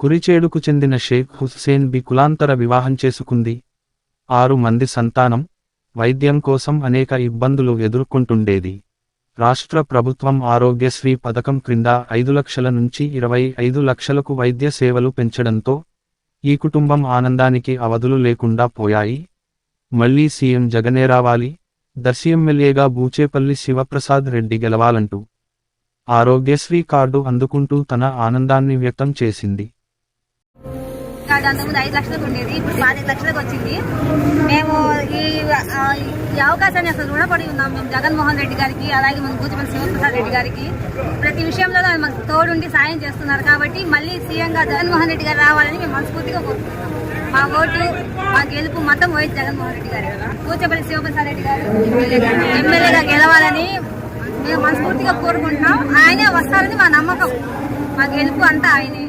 కురిచేడుకు చెందిన షేక్ హుస్సేన్ బి కులాంతర వివాహం చేసుకుంది. ఆరు మంది సంతానం వైద్యం కోసం అనేక ఇబ్బందులు ఎదుర్కొంటుండేది. రాష్ట్ర ప్రభుత్వం ఆరోగ్యశ్రీ పథకం క్రింద ఐదు లక్షల నుంచి ఇరవై ఐదు లక్షలకు వైద్య సేవలు పెంచడంతో ఈ కుటుంబం ఆనందానికి అవధులు లేకుండా పోయాయి. మళ్ళీ సీఎం జగనే రావాలి దర్శి ఎమ్మెల్యేగా బూచేపల్లి శివప్రసాద్ రెడ్డి గెలవాలంటూ. ఆరోగ్యశ్రీ కార్డు అందుకుంటూ తన ఆనందాన్ని వ్యక్తం చేసింది. కార్డు అంతకుముందు ఐదు లక్షలకు ఉండేది ఇప్పుడు పదిహేను లక్షలకు వచ్చింది. మేము ఈ ఈ అవకాశాన్ని అసలు రుణపడి ఉన్నాం. మేము జగన్మోహన్ రెడ్డి గారికి అలాగే మన బూచిపల్లి శివప్రసాద్ రెడ్డి గారికి ప్రతి విషయంలో మాకు తోడుండి సాయం చేస్తున్నారు కాబట్టి మళ్ళీ సీఎంగా జగన్మోహన్ రెడ్డి గారు రావాలని మేము మనస్ఫూర్తిగా కోరుకుంటున్నాం. మా ఓటు మా గెలుపు మతం వైఎస్ జగన్మోహన్ రెడ్డి గారు కూచపల్లి శివప్రసాద్ రెడ్డి గారు ఎమ్మెల్యేగా గెలవాలని మేము మనస్ఫూర్తిగా కోరుకుంటున్నాం. ఆయనే వస్తారని మా నమ్మకం. మా గెలుపు అంతా ఆయనే.